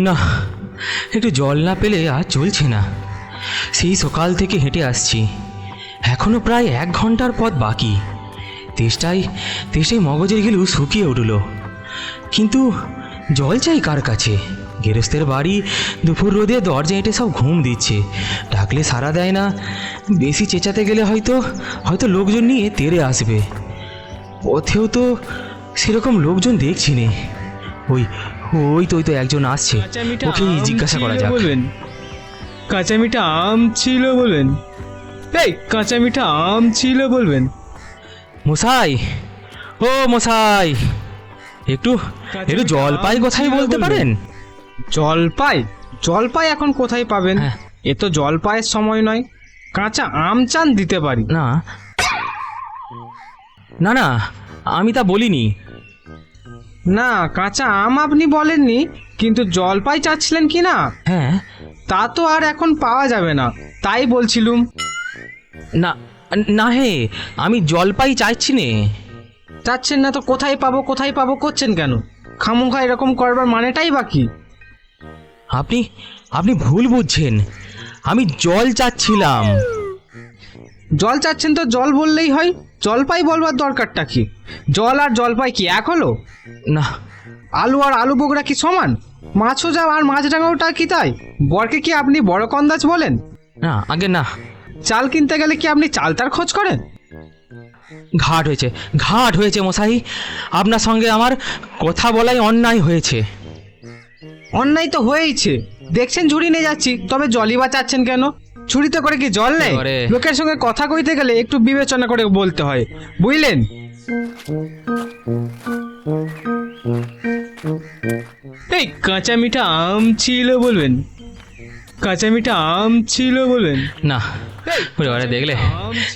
না, একটু জল না পেলে আর চলছে না। সেই সকাল থেকে হেঁটে আসছি। এখনও প্রায় এক ঘণ্টার পথ বাকি। তেষ্টাই তেষ্টাই মগজের গেলেও শুকিয়ে উঠল। কিন্তু জল চাই কার কাছে? গেরস্তের বাড়ি দুপুর রোদে দরজা এঁটে সব ঘুম দিচ্ছে। ডাকলে সারা দেয় না। বেশি চেঁচাতে গেলে হয়তো হয়তো লোকজন নিয়ে তেড়ে আসবে। পথেও তো সেরকম লোকজন দেখছি নে। ওই ওই তো ওই তো একজন আসছে। ওকেই আম জিজ্ঞাসা করা যাক। বলবেন কাঁচামিটা আম ছিল বলবেন এই কাঁচা মিঠা আম ছিল বলবেন। মশাই ও মশাই একটু একটু জলপাই কথাই বলতে পারেন? জলপাই? জলপাই এখন কোথায় পাবেন? হ্যাঁ। এ তো জলপাইয়ের সময় নয়। কাঁচা আম চান দিতে পারি। না। না না আমি তা বলিনি। না কাঁচা আম আপনি বলেননি কিন্তু জলপাই চাচ্ছিলেন কি না হ্যাঁ। তা তো আর এখন পাওয়া যাবে না তাই বলছিলুম। না না হে আমি জলপাই চাইছি নে। চাচ্ছেন না তো কোথায় পাবো কোথায় পাবো করছেন কেন? খামুখা এরকম করবার মানেটাই বাকি আপনি আপনি ভুল বুঝছেন। আমি জল চাচ্ছিলাম। জল চাচ্ছেন তো জল বললেই হয়। জলপাই বলবার দরকারটা কি? জল আর জলপাই কি এক হলো? না আলু আর আলু বগুড়া কি সমান? মাছও যাও আর মাছ ডাঙাওটা কি তাই? বরকে কি আপনি বড় কন্দাজ বলেন? না আগে না। চাল কিনতে গেলে কি আপনি চালতার খোঁজ করেন? ঘাট হয়েছে ঘাট হয়েছে মশাই। আপনার সঙ্গে আমার কথা বলাই অন্যায় হয়েছে। অন্যায় তো হয়েইছে। দেখছেন ঝুড়ি নিয়ে যাচ্ছি তবে জলই বা চাচ্ছেন কেন? ঝুড়িতে করে কি জল নেই। লোকের সঙ্গে কথা কইতে গেলে একটু বিবেচনা করে বলতে হয়। বুঝলেন? এই কাঁচা মিঠা আম ছিল বলবেন। কাঁচা মিঠা আম ছিল বলবেন। না ওরে দেখলে?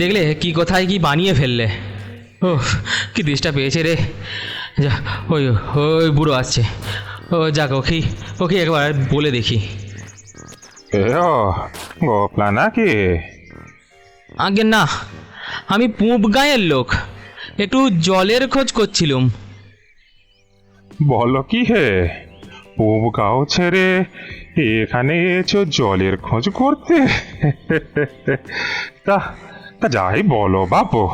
দেখলে কি কোথায় কি বানিয়ে ফেললে? ও কি দৃষ্টা পেয়েছে রে। যা ওই ওই বুড়ো আসছে। ও যাক ওকেই ওকে একবার বলে দেখি। গোপলা নাকি আগে না আমি পুঁপ গাঁয়ের লোক। একটু জলের খোঁজ করছিলুম। বলো কি হে পুব গাও ছেড়ে এখানে এসো জলের খোঁজ করতে। তা তা যাই বলো বাপু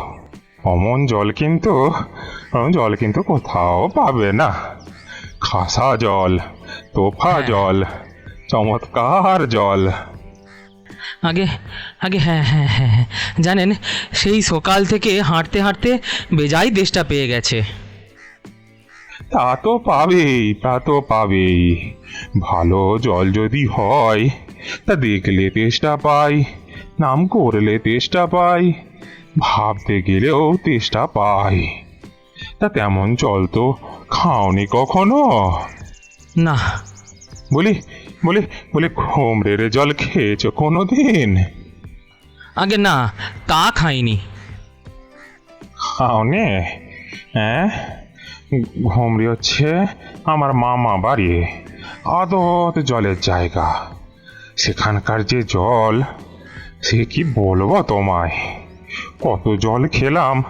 অমন জল কিন্তু জল কিন্তু কোথাও পাবে না। খাসা জল তোফা জল চমৎকার জল। আগে আগে হ্যাঁ হ্যাঁ হ্যাঁ হ্যাঁ। জানেন সেই সকাল থেকে হাঁটতে হাঁটতে বেজাই দেশটা পেয়ে গেছে। তা তো পাবেই তা তো পাবেই। ভালো জল যদি হয় তা দেখলে তেষ্টা পাই নাম করলে তেষ্টা পাই ভাবতে গেলেও তেষ্টা পাই। তা তেমন জল তো খাওনি কখনো? না। বলি বলি বলি ঘোমরের জল খেয়েছো কোনো দিন আগে না তা খাইনি। খাওনে? হ্যাঁ? ঘুমরি হচ্ছে আমার মামা বাড়ি আদত জলের জায়গা। সেখানকার যে জল সে কি বলব তোমায়? কত জল খেলাম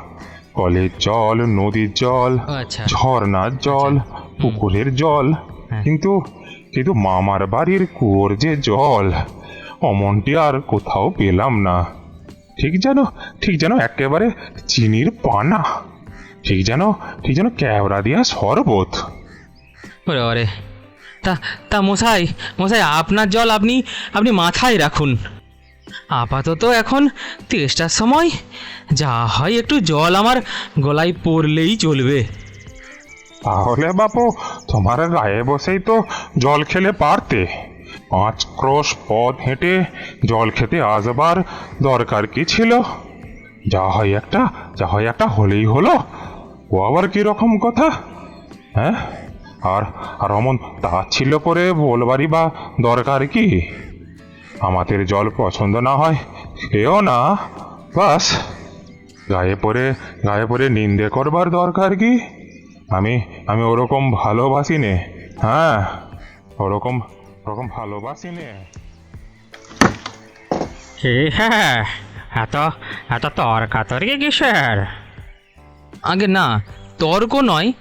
কলের জল নদীর জল আচ্ছা। ঝর্ণার জল পুকুরের জল। হ্যাঁ। কিন্তু কিন্তু মামার বাড়ির কুয়োর যে জল অমনটি আর কোথাও পেলাম না। ঠিক যেন ঠিক যেন একেবারে চিনির পানা ঠিক যেন ঠিক যেন ক্যাবড়া দিয়া শরবত। ওরে ওরে তা তা মশাই মশাই আপনার জল আপনি আপনি মাথায় রাখুন। আপাতত এখন তেষ্টার সময় যা হয় একটু জল আমার গলায় পড়লেই চলবে। তাহলে বাপু তোমার গায়ে বসেই তো জল খেলে পারতে। পাঁচ ক্রোশ পথ হেঁটে জল খেতে আসবার দরকার কি ছিল? যা হয় একটা, যা হয় একটা হলেই হলো। ও আবার কি রকম কথা? হ্যাঁ? আর আর অমন ছিল করে বলবারই বা দরকার কি? আমাদের জল পছন্দ না হয় খেও না। বাস, গায়ে পড়ে গায়ে পড়ে নিন্দে করবার দরকার কি? আমি আমি ওরকম ভালোবাসি নে হ্যাঁ ওরকম ওরকম ভালোবাসি নে কি হ্যাঁ এত এত তর্কাতর্কি কিসের? আগে না তর্ক নয়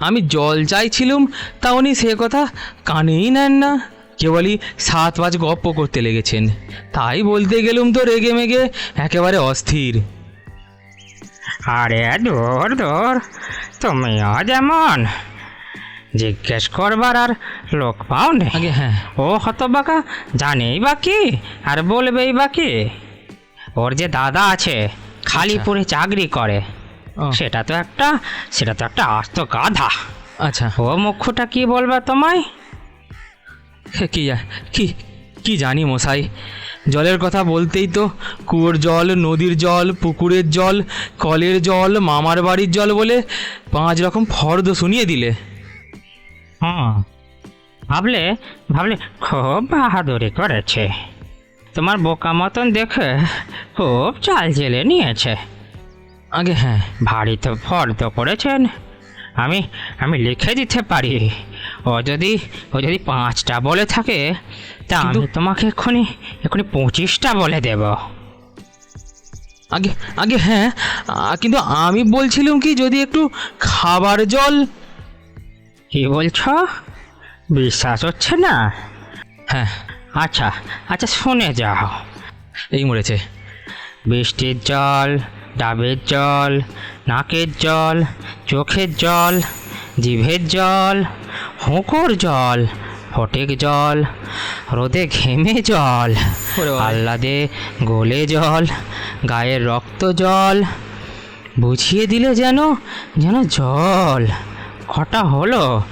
আমি জল চাইছিলুম তা উনি সে কথা কানেই নেন না। কেবলই সাত পাঁচ গপ্প করতে লেগেছেন। তাই বলতে গেলুম তো রেগে মেগে একেবারে অস্থির। আরে দূর দূর তুমিও যেমন জিজ্ঞেস করবার আর লোক পাও নে। আগে হ্যাঁ। ও হতবাকা জানেই বা কি? আর বলবেই বা কি? ওর যে দাদা আছে খালিপুরে চাকরি করে। ও, সেটা তো একটা সেটা তো একটা আস্ত গাধা। আচ্ছা। ও মুখ্যটা কি বলবে তোমায়? কি কি কি জানি মশাই। জলের কথা বলতেই তো। কুয়োর জল নদীর জল পুকুরের জল কলের জল মামার বাড়ির জল বলে পাঁচ রকম ফর্দ শুনিয়ে দিলে। হ্যাঁ ভাবলে ভাবলে খুব বাহাদুরি করেছে। তোমার বোকা মতন দেখে খুব চাল চেলে নিয়েছে। আগে হ্যাঁ। ভারী তো ফর্দ করেছেন। আমি আমি লিখে দিতে পারি। ও যদি ও যদি পাঁচটা বলে থাকে তা আমি তোমাকে এক্ষুনি এক্ষুনি পঁচিশটা বলে দেব। আগে আগে হ্যাঁ কিন্তু আমি বলছিলাম কি যদি একটু খাবার জল কি বলছো? বিশ্বাস হচ্ছে না? হ্যাঁ আচ্ছা আচ্ছা শুনে যাও। এই মরেছে। বৃষ্টির জল ডাবের জল নাকের জল চোখের জল জিভের জল হুঁকোর জল ফটেক জল রোদে ঘেমে জল। আহ্লাদে গলে জল গায়ের রক্ত জল। বুঝিয়ে দিলে যেন যেন জল। কটা হলো?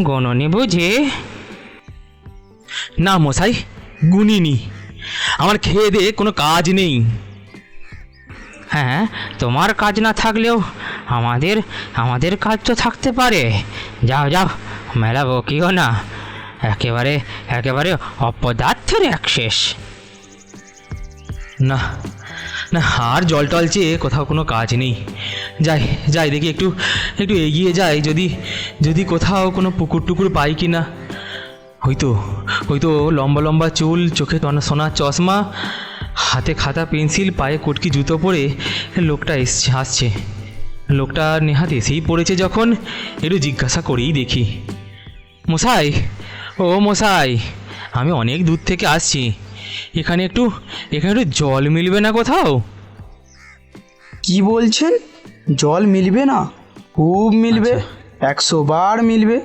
গণনি বুঝে। না মশাই গুনিনি। আমার খেয়ে দিয়ে কোনো কাজ নেই। হ্যাঁ তোমার কাজ না থাকলেও আমাদের আমাদের কাজ তো থাকতে পারে। যাও যাও মেলা বকিও না। একেবারে একেবারে অপদার্থের এক শেষ। না না, আর জল টল চেয়ে কোথাও কোনো কাজ নেই। যাই যাই দেখি একটু একটু এগিয়ে যাই যদি যদি কোথাও কোনো পুকুর টুকুর পাই কি না। হয়তো হয়তো লম্বা লম্বা চুল, চোখে সোনার চশমা, হাতে খাতা, পেন্সিল, পায়ে কটকি, জুতো পরে লোকটা এসছে আসছে লোকটা নেহাত এসেই পড়েছে যখন, একটু জিজ্ঞাসা করেই দেখি। মশাই ও মশাই আমি অনেক দূর থেকে আসছি। এখানে একটু এখানে একটু জল মিলবে না কোথাও? কি বলছেন? জল মিলবে না? খুব মিলবে। একশো বার মিলবে।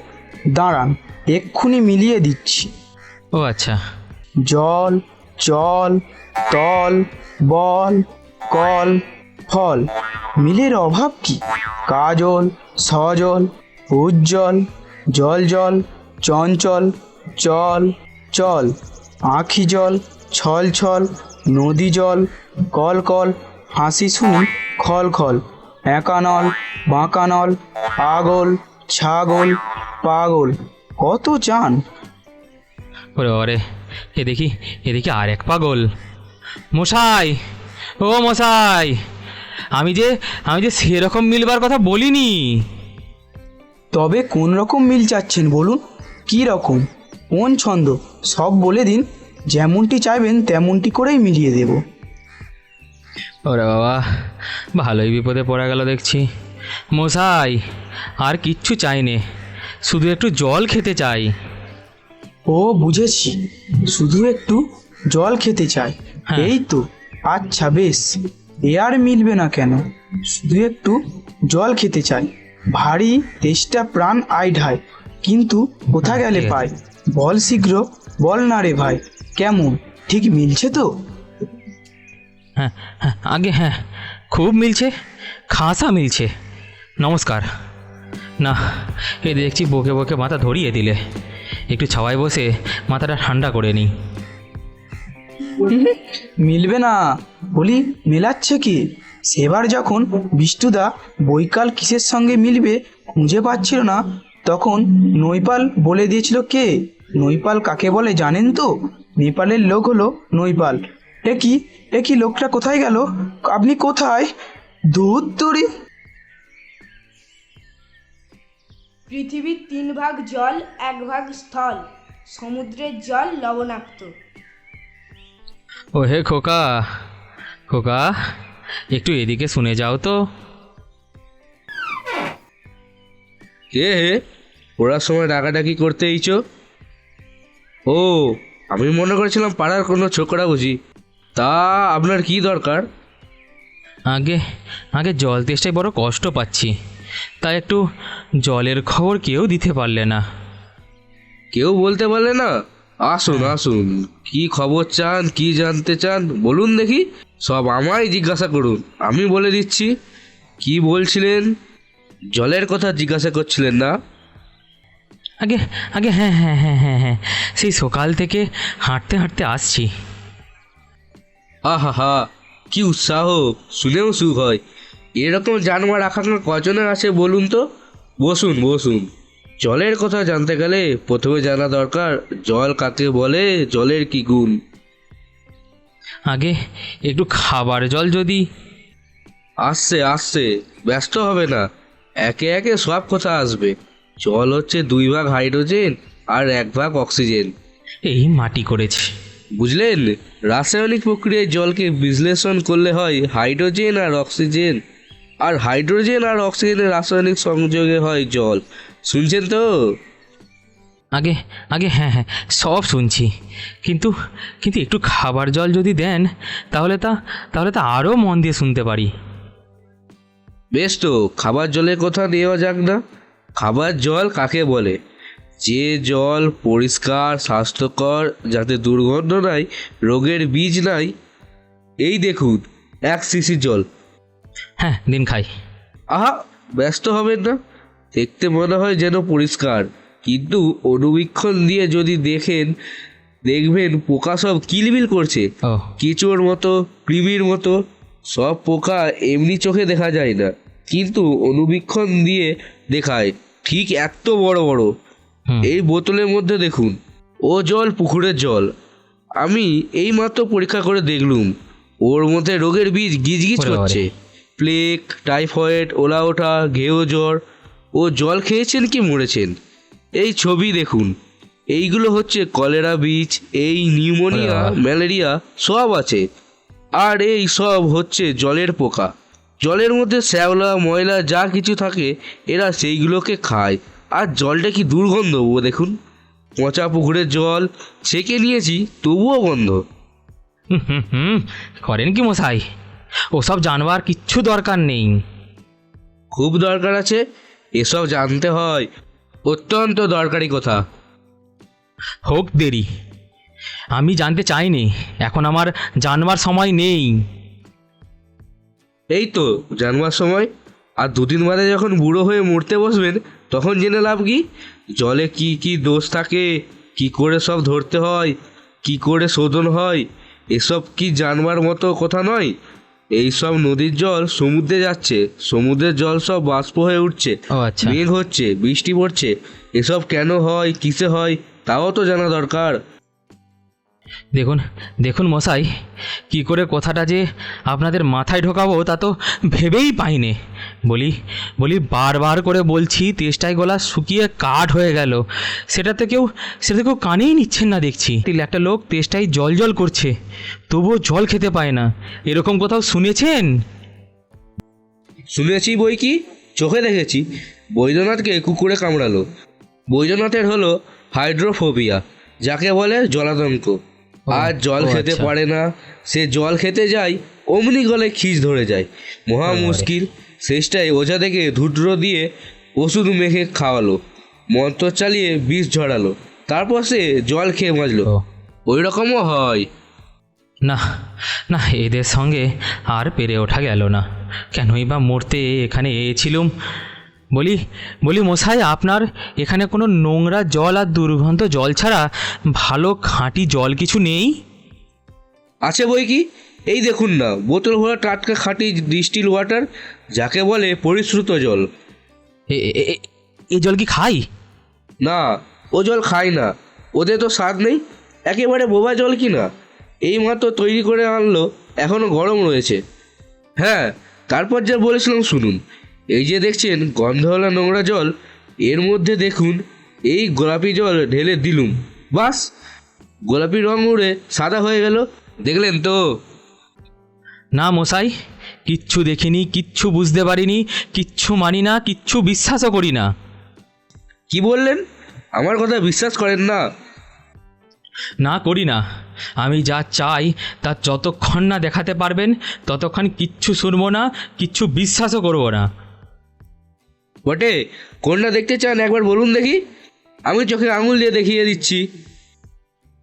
দাঁড়ান এক্ষুনি মিলিয়ে দিচ্ছি। ও আচ্ছা। জল জল তল বল কল ফল। মিলের অভাব কি? কাজল সজল উজ্জ্বল জল জল চঞ্চল চল চল আখি জল ছল ছল নদী জল কল কল হাসি শুনি খল খল একানল বাঁকানল পাগল ছাগল পাগল কত চান ওরে ওরে এ দেখি এ দেখি আর এক পাগল। মশাই ও মশাই আমি যে আমি যে সেরকম মিলবার কথা বলিনি। তবে কোন রকম মিল চাচ্ছেন বলুন? কি রকম? কোন ছন্দ সব বলে দিন যেমনটি চাইবেন তেমনটি করেই মিলিয়ে দেব। ওরে বাবা ভালোই বিপদে পড়া গেল দেখছি। মশাই আর কিচ্ছু চাই নে শুধু একটু জল খেতে চাই। ও বুঝেছি শুধু একটু জল খেতে চাই। হ্যাঁ। এই তো আচ্ছা বেশ এ আর মিলবে না কেন? শুধু একটু জল খেতে চাই। ভারী তেষ্টা প্রাণ আই ঢাই কিন্তু কোথা গেলে পাই? বল শীঘ্র বল না রে ভাই। কেমন? ঠিক মিলছে তো? হ্যাঁ হ্যাঁ আগে হ্যাঁ খুব মিলছে খাসা মিলছে। নমস্কার। না এ দেখছি বকে বকে মাথা ধরিয়ে দিলে। একটু ছাওয়ায় বসে মাথাটা ঠান্ডা করে নিই। মিলবে না। বলি মেলাচ্ছে কি? সেবার যখন বিষ্টুদা বৈকাল কিসের সঙ্গে মিলবে খুঁজে পাচ্ছিল না তখন নৈপাল বলে দিয়েছিল কে? নৈপাল কাকে বলে জানেন তো? নেপালের লোক হলো নৈপাল। এ কি? এ কি লোকটা কোথায় গেল? আপনি কোথায়? দুধ তরি পৃথিবীর তিন ভাগ জল এক ভাগ স্থল। সমুদ্রের জল লবণাক্ত। ও হে খোকা খোকা একটু এদিকে শুনে যাও তো। কে হে? ওরার সময় ডাকাডাকি করতে এইছো? ও আমি মনে করেছিলাম পাড়ার কোনো ছোকরা বুঝি। তা আপনার কি দরকার? আগে আগে জল তেষ্টায় বড় কষ্ট পাচ্ছি। তাই একটু জলের খবর কেউ দিতে পারলে না। কেউ বলতে পারলে না? আসুন আসুন কি খবর চান কি জানতে চান বলুন দেখি। সব আমায় জিজ্ঞাসা করুন আমি বলে দিচ্ছি। কি বলছিলেন? জলের কথা জিজ্ঞাসা করছিলেন না? আগে আগে হ্যাঁ হ্যাঁ হ্যাঁ হ্যাঁ হ্যাঁ। সেই সকাল থেকে হাঁটতে হাঁটতে আসছি। আহা হা কি উৎসাহ শুনেও সুখ হয়। এরকম জানোয়ার আকাঙ্ক্ষা কজনের আছে বলুন তো? বসুন বসুন। জলের কথা জানতে গেলে প্রথমে জানা দরকার জল কাকে বলে জলের কি গুণ? আগে একটু খাবার জল যদি। আসছে আসছে ব্যস্ত হবে না। একে একে সব কথা আসবে। জল হচ্ছে দুই ভাগ হাইড্রোজেন আর এক ভাগ অক্সিজেন। এই মাটি করেছি। বুঝলেন? রাসায়নিক প্রক্রিয়ায় জলকে বিশ্লেষণ করলে হয় হাইড্রোজেন আর অক্সিজেন। আর হাইড্রোজেন আর অক্সিজেনের রাসায়নিক সংযোগে হয় জল। শুনছেন তো? আগে আগে হ্যাঁ হ্যাঁ সব শুনছি। কিন্তু কিন্তু একটু খাবার জল যদি দেন তাহলে তা তাহলে তা আরও মন দিয়ে শুনতে পারি। বেশ তো খাবার জলের কথা নেওয়া যাক না। খাবার জল কাকে বলে? যে জল পরিষ্কার স্বাস্থ্যকর যাতে দুর্গন্ধ নাই রোগের বীজ নাই এই দেখুন এক সিসি জল। হ্যাঁ দিন খাই। আহা ব্যস্ত হবেন না। দেখতে মনে হয় যেন পরিষ্কার। কিন্তু অনুবীক্ষণ দিয়ে যদি দেখেন দেখবেন পোকা সব কিলবিল করছে। কেঁচোর মতো কৃমির মতো সব পোকা এমনি চোখে দেখা যায় না। কিন্তু অনুবীক্ষণ দিয়ে দেখায় ঠিক এত বড় বড়। এই বোতলের মধ্যে দেখুন ও জল পুকুরের জল। আমি এইমাত্র পরীক্ষা করে দেখলুম ওর মধ্যে রোগের বীজ গিজগিজ। করছে। প্লেগ টাইফয়েড ওলা ওঠা ঘেউ জ্বর ও জল খেয়েছেন কি মরেছেন? এই ছবি দেখুন এইগুলো হচ্ছে কলেরা বীজ এই নিউমোনিয়া ম্যালেরিয়া সব আছে। আর এই সব হচ্ছে জলের পোকা। জলের মধ্যে শ্যাওলা ময়লা যা কিছু থাকে এরা সেইগুলোকে খায়। আর জলটা কি দুর্গন্ধ ও দেখুন? পচা পুকুরের জল ছেঁকে নিয়েছি তবুও গন্ধ। হুম হুম হুম করেন কি মশাই? ওসব জানবার কিচ্ছু দরকার নেই। খুব দরকার আছে এসব জানতে হয়। অত্যন্ত দরকারি কথা। হোক দেরি। আমি জানতে চাইনি এখন আমার জানবার সময় নেই। এই তো জানবার সময়। আর দুদিন বাদে যখন বুড়ো হয়ে মরতে বসবেন তখন জেনে লাভ কি? জলে কি কি দোষ থাকে কি করে সব ধরতে হয় কি করে শোধন হয় এসব কি জানবার মতো কথা নয়? এই সব নদীর জল সমুদ্রে যাচ্ছে সমুদ্রের জল সব বাষ্প হয়ে উঠছে আচ্ছা। মেঘ হচ্ছে বৃষ্টি পড়ছে এসব কেন হয় কিসে হয় তাও তো জানা দরকার। দেখুন দেখুন মশাই, কি করে কথাটা যে আপনাদের মাথায় ঢোকাবো তা তো ভেবেই পাইনি। বলি বলি বারবার করে বলছি, তেষ্টায় গলা শুকিয়ে কাঠ হয়ে গেল। সেটাতে কেউ সেটাতে কেউ কানেই নিচ্ছেন না দেখছি। একটা লোক তেষ্টায় জল জল করছে, তবুও জল খেতে পায় না। এরকম কোথাও শুনেছেন? শুনেছি বই কি? চোখে দেখেছি। বৈদ্যনাথকে কুকুরে কামড়ালো। বৈদ্যনাথের হলো হাইড্রোফোবিয়া, যাকে বলে জলাতঙ্ক। আর জল খেতে আচ্ছা। পারে না। সে জল খেতে যায় অমনি গলে খিস ধরে যায়। মহা মুশকিল। শেষটায় ওঝা থেকে ধুদ্র দিয়ে ওষুধ মেখে খাওয়ালো। মন্ত্র চালিয়ে বিষ ঝরালো। তারপর সে জল খেয়ে বাঁচলো। ওই রকমও হয়। না না এদের সঙ্গে আর পেরে ওঠা গেল না। কেনই বা মরতে এখানে এসেছিলুম? বলি বলি মশাই আপনার এখানে কোনো নোংরা জল আর দুর্গন্ধ জল ছাড়া ভালো খাঁটি জল কিছু নেই? আছে বই কি? এই দেখুন না বোতল ভরা টাটকা খাঁটি ডিস্টিল ওয়াটার যাকে বলে পরিশ্রুত জল। এ- জল কি খাই? না ও জল খাই না ওদের তো স্বাদ নেই একেবারে বোবা জল কি না? এই মাত্র তৈরি করে আনলো এখনও গরম রয়েছে। হ্যাঁ তারপর যা বলেছিলাম শুনুন এই যে দেখছেন গন্ধওয়ালা নোংরা জল এর মধ্যে দেখুন এই গোলাপি জল ঢেলে দিলুম। বাস গোলাপি রং উড়ে সাদা হয়ে গেল দেখলেন তো? না মশাই কিচ্ছু দেখিনি কিচ্ছু বুঝতে পারিনি কিচ্ছু মানি না কিচ্ছু বিশ্বাসও করি না। কি বললেন? আমার কথা বিশ্বাস করেন না। না করি না। আমি যা চাই তা যতক্ষণ না দেখাতে পারবেন ততক্ষণ কিচ্ছু শুনব না কিচ্ছু বিশ্বাসও করব না। বটে? কোনটা দেখতে চান? একবার বলুন দেখি। আমি চোখে আঙুল দিয়ে দেখিয়ে দিচ্ছি।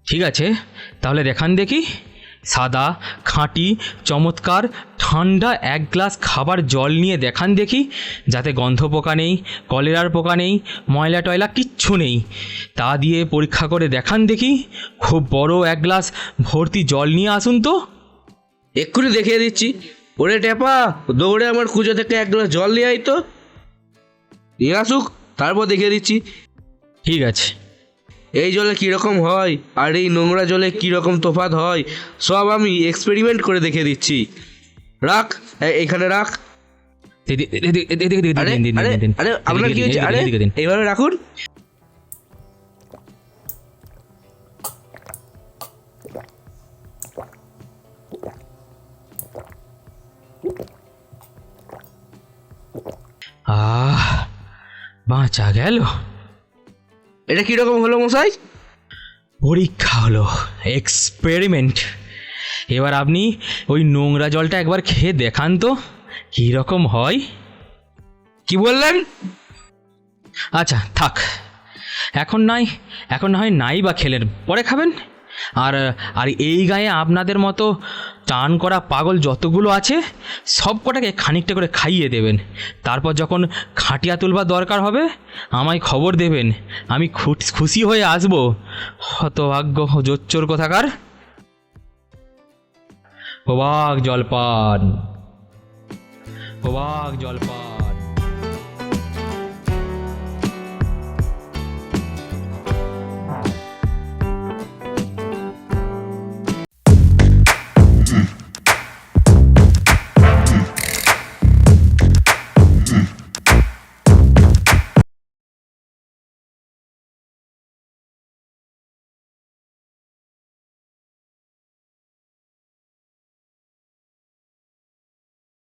ঠিক আছে তাহলে দেখান দেখি। সাদা খাঁটি চমৎকার ঠান্ডা এক গ্লাস খাবার জল নিয়ে দেখান দেখি। যাতে গন্ধ পোকা নেই কলেরার পোকা নেই ময়লা টয়লা কিচ্ছু নেই। তা দিয়ে পরীক্ষা করে দেখান দেখি। খুব বড় এক গ্লাস ভর্তি জল নিয়ে আসুন তো। এক্ষুনি দেখিয়ে দিচ্ছি। ওরে টেপা দৌড়ে আমার কুজো থেকে এক গ্লাস জল নিয়ে আই তো। নিয়ে আসুক তারপর দেখিয়ে দিচ্ছি। ঠিক আছে। এই জলে কীরকম হয় আর এই নোংরা জলে কীরকম তোফাত হয় সব আমি এক্সপেরিমেন্ট করে দেখে দিচ্ছি। রাখ এখানে রাখ। আপনার কি হয়েছে? আরে। এইভাবে রাখুন। আহ বাঁচা গেল। এটা কীরকম হলো মশাই? পরীক্ষা হলো এক্সপেরিমেন্ট এবার আপনি ওই নোংরা জলটা একবার খেয়ে দেখান তো কী রকম হয়। কি বললেন? আচ্ছা থাক। এখন নাই এখন না হয় নাই বা খেলেন পরে খাবেন। আর আর এই গায়ে আপনাদের মতো টান করা পাগল যতগুলো আছে, সব কটাকে খানিকটা করে খাইয়ে দেবেন। তারপর যখন খাটিয়া তুলবার দরকার হবে, আমায় খবর দেবেন। আমি খুশি হয়ে আসব। হতভাগ্য জোচ্চোর কোথাকার। প্রবাক জলপান। প্রবাক জলপান।